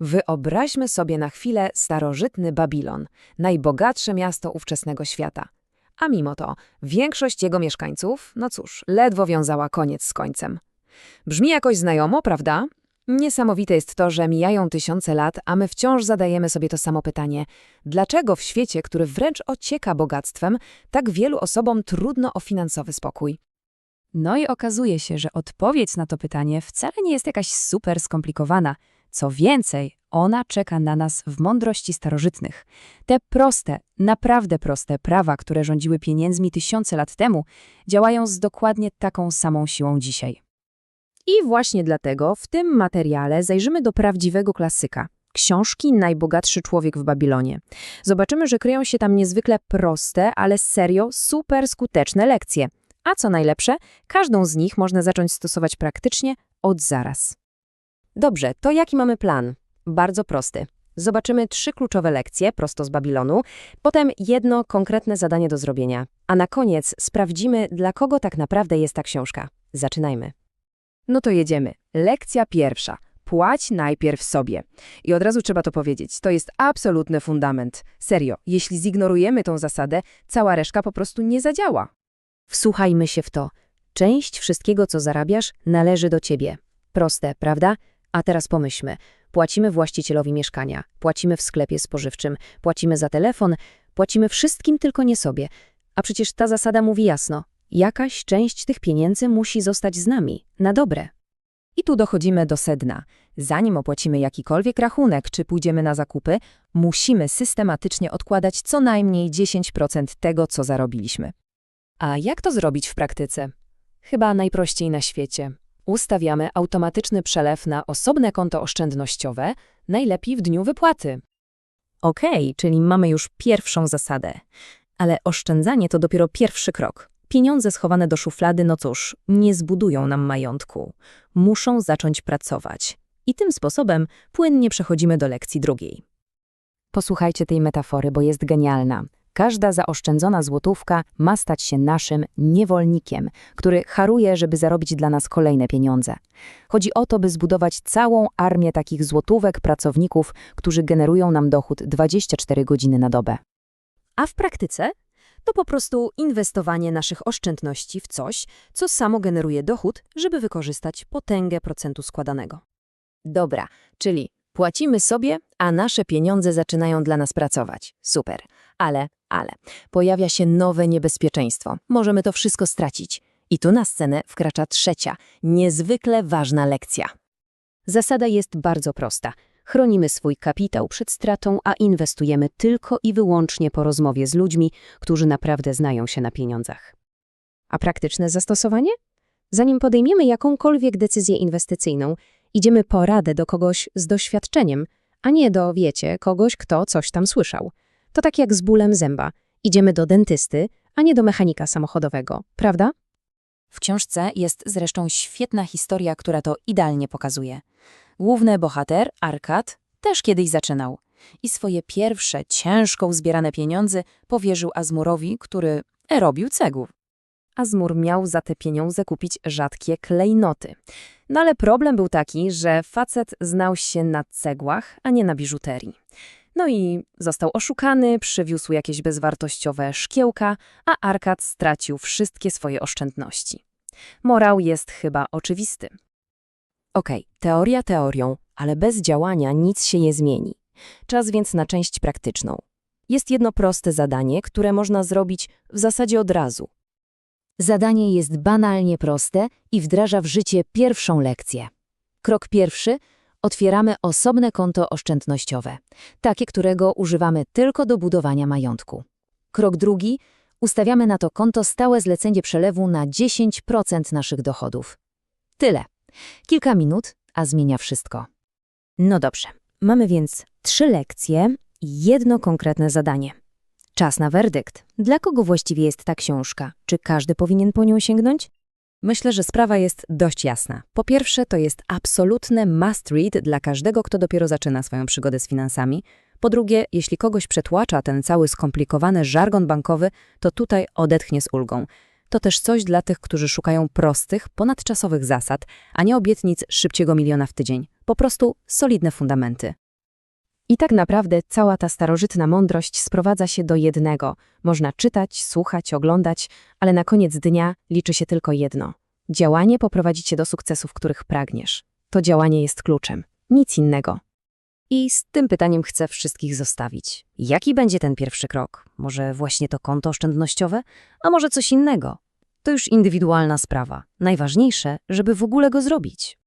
Wyobraźmy sobie na chwilę starożytny Babilon, najbogatsze miasto ówczesnego świata. A mimo to większość jego mieszkańców, no cóż, ledwo wiązała koniec z końcem. Brzmi jakoś znajomo, prawda? Niesamowite jest to, że mijają tysiące lat, a my wciąż zadajemy sobie to samo pytanie. Dlaczego w świecie, który wręcz ocieka bogactwem, tak wielu osobom trudno o finansowy spokój? No i okazuje się, że odpowiedź na to pytanie wcale nie jest jakaś super skomplikowana. Co więcej, ona czeka na nas w mądrości starożytnych. Te proste, naprawdę proste prawa, które rządziły pieniędzmi tysiące lat temu, działają z dokładnie taką samą siłą dzisiaj. I właśnie dlatego w tym materiale zajrzymy do prawdziwego klasyka. Książki Najbogatszy człowiek w Babilonie. Zobaczymy, że kryją się tam niezwykle proste, ale serio super skuteczne lekcje. A co najlepsze, każdą z nich można zacząć stosować praktycznie od zaraz. Dobrze, to jaki mamy plan? Bardzo prosty. Zobaczymy trzy kluczowe lekcje prosto z Babilonu, potem jedno konkretne zadanie do zrobienia, a na koniec sprawdzimy, dla kogo tak naprawdę jest ta książka. Zaczynajmy. No to jedziemy. Lekcja pierwsza. Płać najpierw sobie. I od razu trzeba to powiedzieć, to jest absolutny fundament. Serio, jeśli zignorujemy tą zasadę, cała reszka po prostu nie zadziała. Wsłuchajmy się w to. Część wszystkiego, co zarabiasz, należy do ciebie. Proste, prawda? A teraz pomyślmy. Płacimy właścicielowi mieszkania, płacimy w sklepie spożywczym, płacimy za telefon, płacimy wszystkim, tylko nie sobie. A przecież ta zasada mówi jasno. Jakaś część tych pieniędzy musi zostać z nami, na dobre. I tu dochodzimy do sedna. Zanim opłacimy jakikolwiek rachunek czy pójdziemy na zakupy, musimy systematycznie odkładać co najmniej 10% tego, co zarobiliśmy. A jak to zrobić w praktyce? Chyba najprościej na świecie. Ustawiamy automatyczny przelew na osobne konto oszczędnościowe, najlepiej w dniu wypłaty. Okej, czyli mamy już pierwszą zasadę. Ale oszczędzanie to dopiero pierwszy krok. Pieniądze schowane do szuflady, no cóż, nie zbudują nam majątku. Muszą zacząć pracować. I tym sposobem płynnie przechodzimy do lekcji drugiej. Posłuchajcie tej metafory, bo jest genialna. Każda zaoszczędzona złotówka ma stać się naszym niewolnikiem, który haruje, żeby zarobić dla nas kolejne pieniądze. Chodzi o to, by zbudować całą armię takich złotówek pracowników, którzy generują nam dochód 24 godziny na dobę. A w praktyce to po prostu inwestowanie naszych oszczędności w coś, co samo generuje dochód, żeby wykorzystać potęgę procentu składanego. Dobra, czyli płacimy sobie, a nasze pieniądze zaczynają dla nas pracować. Super. Ale, ale, pojawia się nowe niebezpieczeństwo. Możemy to wszystko stracić. I tu na scenę wkracza trzecia, niezwykle ważna lekcja. Zasada jest bardzo prosta. Chronimy swój kapitał przed stratą, a inwestujemy tylko i wyłącznie po rozmowie z ludźmi, którzy naprawdę znają się na pieniądzach. A praktyczne zastosowanie? Zanim podejmiemy jakąkolwiek decyzję inwestycyjną, idziemy po radę do kogoś z doświadczeniem, a nie do, wiecie, kogoś, kto coś tam słyszał. To tak jak z bólem zęba. Idziemy do dentysty, a nie do mechanika samochodowego, prawda? W książce jest zresztą świetna historia, która to idealnie pokazuje. Główny bohater, Arkad, też kiedyś zaczynał. I swoje pierwsze, ciężko uzbierane pieniądze powierzył Azmurowi, który robił cegłów. Azmur miał za te pieniądze kupić rzadkie klejnoty. No ale problem był taki, że facet znał się na cegłach, a nie na biżuterii. No i został oszukany, przywiózł jakieś bezwartościowe szkiełka, a Arkad stracił wszystkie swoje oszczędności. Morał jest chyba oczywisty. Okej, teoria teorią, ale bez działania nic się nie zmieni. Czas więc na część praktyczną. Jest jedno proste zadanie, które można zrobić w zasadzie od razu. Zadanie jest banalnie proste i wdraża w życie pierwszą lekcję. Krok pierwszy – otwieramy osobne konto oszczędnościowe, takie, którego używamy tylko do budowania majątku. Krok drugi – ustawiamy na to konto stałe zlecenie przelewu na 10% naszych dochodów. Tyle. Kilka minut, a zmienia wszystko. No dobrze, mamy więc trzy lekcje i jedno konkretne zadanie. Czas na werdykt. Dla kogo właściwie jest ta książka? Czy każdy powinien po nią sięgnąć? Myślę, że sprawa jest dość jasna. Po pierwsze, to jest absolutne must read dla każdego, kto dopiero zaczyna swoją przygodę z finansami. Po drugie, jeśli kogoś przetłacza ten cały skomplikowany żargon bankowy, to tutaj odetchnie z ulgą. To też coś dla tych, którzy szukają prostych, ponadczasowych zasad, a nie obietnic szybkiego miliona w tydzień. Po prostu solidne fundamenty. I tak naprawdę cała ta starożytna mądrość sprowadza się do jednego. Można czytać, słuchać, oglądać, ale na koniec dnia liczy się tylko jedno. Działanie poprowadzi cię do sukcesów, których pragniesz. To działanie jest kluczem. Nic innego. I z tym pytaniem chcę wszystkich zostawić. Jaki będzie ten pierwszy krok? Może właśnie to konto oszczędnościowe? A może coś innego? To już indywidualna sprawa. Najważniejsze, żeby w ogóle go zrobić.